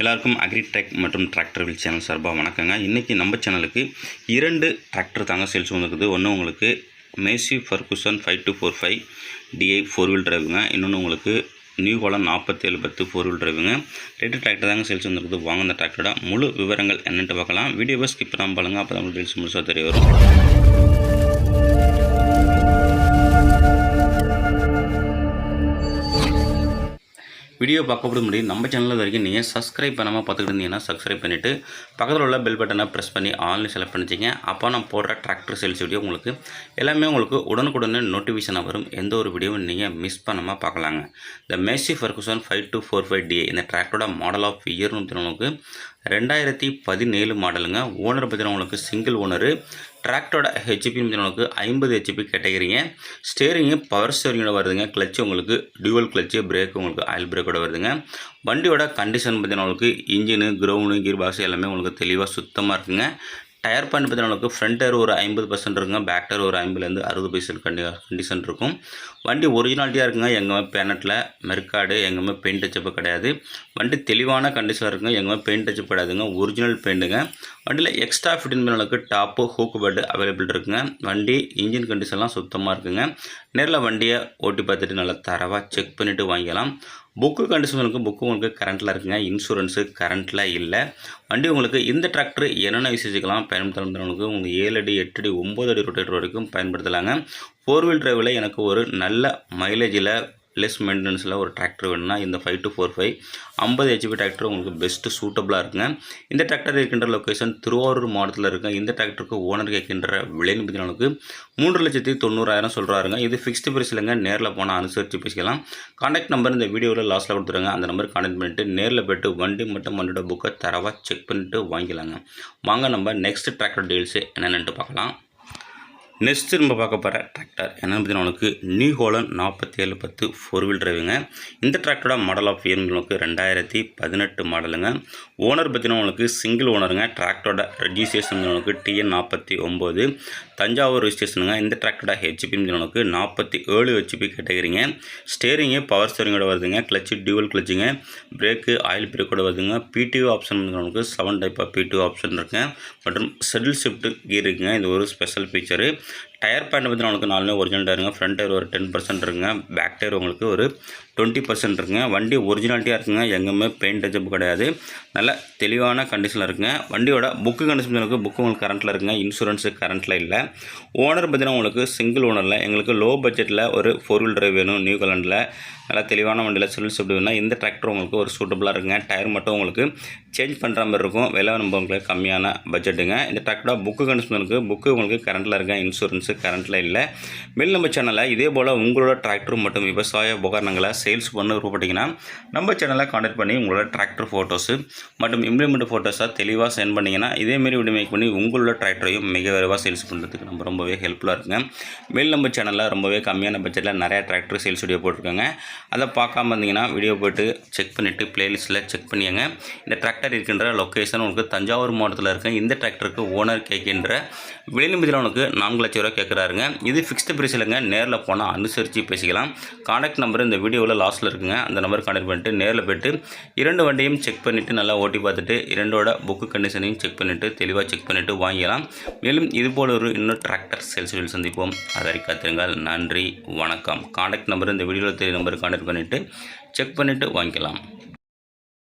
எல்லாருக்கும் அக்ரிடெக் மற்றும் tractor will channel சார்பாக வணக்கங்க. இன்றைக்கி நம்ம சேனலுக்கு இரண்டு டிராக்டர் தாங்க சேல்ஸ் வந்துருக்குது. ஒன்று உங்களுக்கு Massey Ferguson five two four five DI four wheel டிரைவுங்க இன்னொன்று உங்களுக்கு நியூ ஹோலம் நாற்பத்தேழு பத்து ஃபோர் வீல் டிரைவுங்க ரெண்டு டிராக்டர் தாங்க சேல்ஸ் வந்துருக்குது. வாங்க அந்த டிராக்டரோட முழு விவரங்கள் என்னென்ட்டு பார்க்கலாம். வீடியோவை ஸ்கிப் பண்ணாமல் பாருங்கள் அப்போ தான் டீல்ஸ் முழுசாக தெரிய வரும். வீடியோ பார்க்க முடியும் நம்ம சேனலில் வரைக்கும் நீங்கள் சப்ஸ்கிரைப் பண்ணாமல் பார்த்துக்கிட்டு இருந்தீங்கன்னா சப்ஸ்கிரைப் பண்ணிவிட்டு பக்கத்தில் உள்ள பெல் பட்டனை ப்ரெஸ் பண்ணி ஆன்லைன் செலக்ட் பண்ணிச்சிங்க அப்போ நான் போடுற டிராக்டர் சேல்ஸ் வீடியோ உங்களுக்கு எல்லாமே உங்களுக்கு உடனுக்குடனே நோட்டிஃபிகேஷனாக வரும். எந்த ஒரு வீடியோவும் நீங்கள் மிஸ் பண்ணாமல் பார்க்கலாங்க. இந்த Massey Ferguson five two four five D இந்த டிராக்டரோட மாடல் ஆஃப் இயர்னு உங்களுக்கு ரெண்டாயிரத்தி பதினேழு மாடலுங்க. ஓனர் பார்த்தீங்கன்னா உங்களுக்கு சிங்கிள் ஓனரு டிராக்டரோட ஹெச்பி உங்களுக்கு ஐம்பது ஹெச்பி கேட்டகரிங்க. ஸ்டேரிங்கு பவர் ஸ்டேரிங்கோட வருதுங்க. கிளச்சு உங்களுக்கு டியூவல் கிளச்சு பிரேக் உங்களுக்கு ஆயில் பிரேக்கோட வருதுங்க. வண்டியோட கண்டிஷன் பார்த்தீங்கன்னா உங்களுக்கு இன்ஜினு க்ரௌண்டு கீர் பாக்ஸ் எல்லாமே உங்களுக்கு தெளிவாக சுத்தமாக இருக்குங்க. டயர் பாயிண்ட் பார்த்தீங்கன்னா ஃப்ரண்ட் டயர் ஒரு ஐம்பது பர்சன்ட் இருக்குங்க பேக் டயர் ஒரு ஐம்பதுலேருந்து அறுபது பர்சன்ட் கண்டி கண்டிஷன் இருக்கும். வண்டி ஒரிஜினாலிட்டியாக இருக்குங்க எங்கேயுமே பேனட்டில் மெர்காடு எங்கேயுமே பெயிண்ட் டச்சப்பு கிடையாது. வண்டி தெளிவான கண்டிஷனில் இருக்குங்க எங்கேயுமே பெயிண்ட் டச்சப் கிடையாதுங்க ஒரிஜினல் பெயிண்ட்டுங்க வண்டியில் எக்ஸ்ட்ரா ஃபிட்டின் பண்ணளுக்கு டாப்பு ஹூக்கு பெட் அவைலபிள் இருக்குங்க. வண்டி இன்ஜின் கண்டிஷன்லாம் சுத்தமாக இருக்குங்க. நேரில் வண்டியை ஓட்டி பார்த்துட்டு நல்லா தரவாக செக் பண்ணிவிட்டு வாங்கிக்கலாம். புக்கு கண்டிஷனுக்கு புக்கு உங்களுக்கு கரண்ட்டில் இருக்குங்க. இன்சூரன்ஸு கரண்ட்டில் இல்லை. வண்டி உங்களுக்கு இந்த டிராக்டர் என்னென்ன விசேஷிக்கலாம் பயன்படுத்துகிறவங்களுக்கு உங்களுக்கு ஏழு அடி எட்டு அடி ஒம்பது அடி ரொட்டேட்டர் வரைக்கும் பயன்படுத்தலாங்க. ஃபோர் வீல் டிரைவில் எனக்கு ஒரு நல்ல மைலேஜில் லெஸ் மெயின்டெனன்ஸில் ஒரு டிராக்டர் வேணும்னா இந்த ஃபைவ் டு ஃபோர் ஃபைவ் ஐம்பது ஹெச்பி டிராக்டர் உங்களுக்கு பெஸ்ட்டு சூட்டபுளாக இருக்குங்க. இந்த டிராக்டர் இருக்கின்ற லொக்கேஷன் திருவாரூர் மாவட்டத்தில் இருக்க இந்த டிராக்டருக்கு ஓனர் கேட்கின்ற விலைன்னு பார்த்தீங்கன்னா மூன்று லட்சத்தி தொண்ணூறாயிரம் சொல்கிறாருங்க இது ஃபிக்ஸ்டு பிரைஸ் இல்லைங்க. நேரில் போனால் அனுசரித்து பேசிக்கலாம். கான்டாக்ட் நம்பர் இந்த வீடியோவில் லாஸ்ட்டில் கொடுத்துருங்க. அந்த நம்பர் கான்டாக்ட் பண்ணிவிட்டு நேரில் போய்ட்டு வண்டி மட்டும் வண்டியோட புக்கை தரவாக செக் பண்ணிவிட்டு வாங்கிக்கலாங்க. வாங்க நம்ம நெக்ஸ்ட் டிராக்டர் டீல்ஸு என்னென்னு பார்க்கலாம். நெக்ஸ்ட் நம்ம பார்க்க போகிற டிராக்டர் என்னென்னு பார்த்தீங்கன்னா உனக்கு நியூ ஹோலன் நாற்பத்தி ஏழு பத்து ஃபோர் வீல் டிரைவுங்க இந்த டிராக்டரோட மாடல் ஆஃப் இயர் உங்களுக்கு ரெண்டாயிரத்தி பதினெட்டு மாடலுங்க ஓனர் பார்த்தீங்கன்னா உங்களுக்கு சிங்கிள் ஓனருங்க டிராக்டரோட ரெஜிஸ்ட்ரேஷன் உங்களுக்கு டிஎன் நாற்பத்தி ஒம்பது. தஞ்சாவூர் ஸ்டேஷனுங்க. இந்த டிராக்டரோட ஹெச்பின்னு உனக்கு நாற்பத்தி ஏழு ஹெச்பி கேட்டகிறீங்க ஸ்டேரிங்கு பவர் ஸ்டேரிங்கோட வருதுங்க. கிளச்சு டியூவல் கிளச்சுங்க பிரேக்கு ஆயில் பிரேக்கோட வருதுங்க. பிடிஓ ஆப்ஷன் உனக்கு seven type of PTO option இருக்குங்க. மற்றும் செடில் ஷிஃப்ட் கீர் இருக்குங்க. இது ஒரு ஸ்பெஷல் ஃபீச்சரு டயர் பேண்ட் வந்து உங்களுக்கு நாலுமே ஒரிஜினல் டயருங்க ஃப்ரண்ட் டயர் ஒரு டென் பர்சன்ட் இருக்குங்க. பேக் டயர் உங்களுக்கு ஒரு டுவெண்ட்டி பர்சன்ட் இருக்குங்க. வண்டி ஒரிஜினாலிட்டியாக இருக்குங்க. எங்கேயுமே பெயிண்ட் டச்சப் கிடையாது. நல்ல தெளிவான கண்டிஷனில் இருக்குங்க. வண்டியோட புக்கு கண்டிஷன் இருக்குது புக்கு உங்களுக்கு கரண்ட்டில் இருக்குங்க. இன்சூரன்ஸு கரண்ட்டில் இல்லை. ஓனர் பார்த்தீங்கன்னா உங்களுக்கு சிங்கிள் ஓனரில் எங்களுக்கு லோ பட்ஜெட்டில் ஒரு ஃபோர் வீல் ட்ரைவ் வேணும் நியூ கலண்டில் நல்லா தெளிவான வண்டியில் சொல்லி ஷிஃப்ட் வேணும்னா இந்த டிராக்டர் உங்களுக்கு ஒரு சூட்டபுளாக இருக்குங்க. டயர் மட்டும் உங்களுக்கு சேஞ்ச் பண்ணுற மாதிரி இருக்கும். விலை நம்ம உங்களுக்கு கம்மியான பட்ஜெட்டுங்க இந்த டிராக்டரோட புக்கு கண்டிஷன் இருக்குது புக்கு உங்களுக்கு கரண்ட்டில் இருக்கேன் இன்சூரன்ஸு கரண்ட்டில் இல்லை. மேல் நம்ம சேனலில் இதே போல் உங்களோட டிராக்டர் மற்றும் விவசாய உபகரணங்களை சேல்ஸ் பண்ண விருப்பப்பட்டீங்கன்னா நம்ம சேனலை காண்டாக்ட் பண்ணி உங்களோட டிராக்டர் ஃபோட்டோஸு மற்றும் இம்ப்ளிமெண்ட் ஃபோட்டோஸாக தெளிவாக சென்ட் பண்ணிங்கன்னா இதேமாரி வீடியோ மேக் பண்ணி உங்களோட டிராக்டரையும் மிக விரைவாக சேல்ஸ் பண்ணுறது பண்ணுறதுக்கு நம்ம ரொம்பவே ஹெல்ப்ஃபுல்லாக இருக்குங்க. மேல் நம்ம சேனலில் ரொம்பவே கம்மியான பட்ஜெட்டில் நிறையா டிராக்டர் சேல்ஸ் வீடியோ போட்டிருக்காங்க. அதை பார்க்காம இருந்தீங்கன்னா வீடியோ போட்டு செக் பண்ணிவிட்டு பிளேலிஸ்ட்டில் செக் பண்ணியாங்க. இந்த டிராக்டர் இருக்கின்ற லொக்கேஷன் உங்களுக்கு தஞ்சாவூர் மாவட்டத்தில் இருக்குது இந்த டிராக்டருக்கு ஓனர் கேட்கின்ற விலைநிமிதியில் உனக்கு நான்கு லட்சம் ரூபா கேட்குறாருங்க. இது ஃபிக்ஸ்டு பிரைஸ் இல்லைங்க. நேரில் போனால் அனுசரித்து பேசிக்கலாம். கான்டாக்ட் நம்பர் இந்த வீடியோவில் லாஸ்ட்டில் இருக்குங்க. அந்த நம்பர் காண்டாக்ட் பண்ணிட்டு நேரில் போய்ட்டு இரண்டு வண்டியும் செக் பண்ணிவிட்டு நல்லா ஓட்டி பார்த்துட்டு இரண்டோட புக்கு கண்டிஷனையும் செக் பண்ணிவிட்டு தெளிவாக செக் பண்ணிவிட்டு வாங்கிக்கலாம். மேலும் இதுபோல் ஒரு இன்னொரு டிராக்டர் சேல்ஸ் வீடியோ சந்திப்போம். அதை காத்திருங்கள். நன்றி. வணக்கம். காண்டாக்ட் நம்பர் இந்த வீடியோவில் தெரிய நம்பர் காண்டாக்ட் பண்ணிவிட்டு செக் பண்ணிவிட்டு வாங்கிக்கலாம்.